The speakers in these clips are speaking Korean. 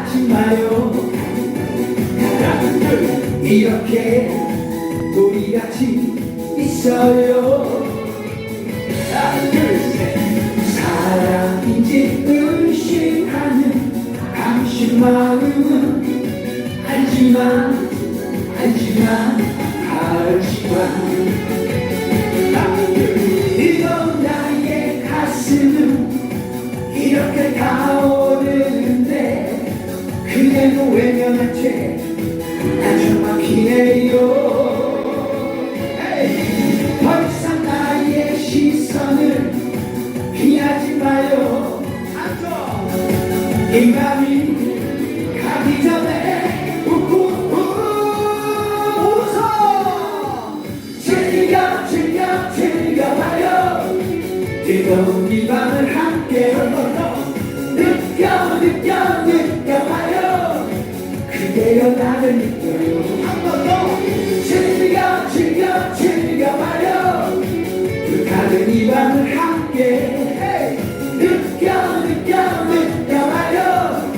가지 마요. 이렇게 우리 같이 있어요. 하나 둘셋. 사랑인지 의심하는 당신 마음은 알지만 알지만 알지만 그대도 외면한 채난 정말 기네요 더 이상 나의 시선을 피하지 마요. 이 맘이 가기 전에 즐겨 즐겨 즐겨봐요. 뜨거운 이 밤을 함께 나를 느껴요 한번 더 즐겨 즐겨 즐겨봐요 불타는 이 밤을 함께 느껴 느껴 느껴봐요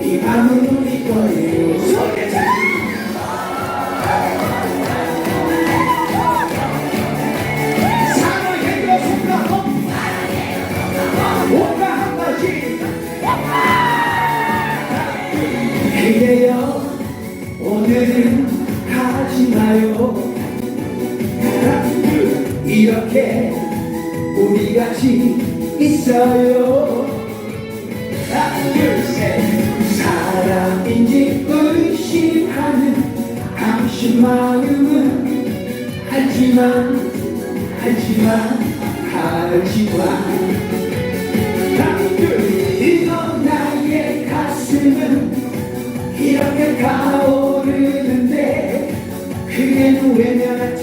이 밤은 우리 거예요 가지 마요. 이렇게 우리 같이 있어요. 하나 둘 셋 사랑인지 의심하는 당신 마음은 알지만 알지만 알지만 그게는 외면한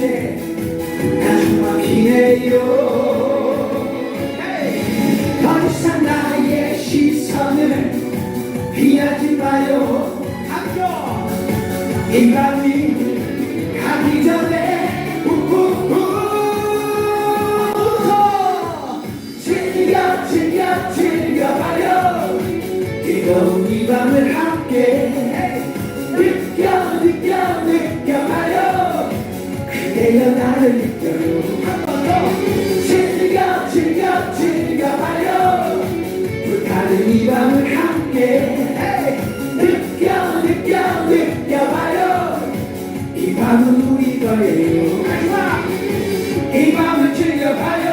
시선을 피하지 마요. 이 밤을 함께 느껴 그대여 나를 느껴요 한 번 더 즐겨 즐겨 즐겨 봐요. 불타는 이 밤을 함께. 느껴 느껴 느껴 봐요. 이 밤은 우리 거예요. 마지막! 이 밤을 즐겨 봐요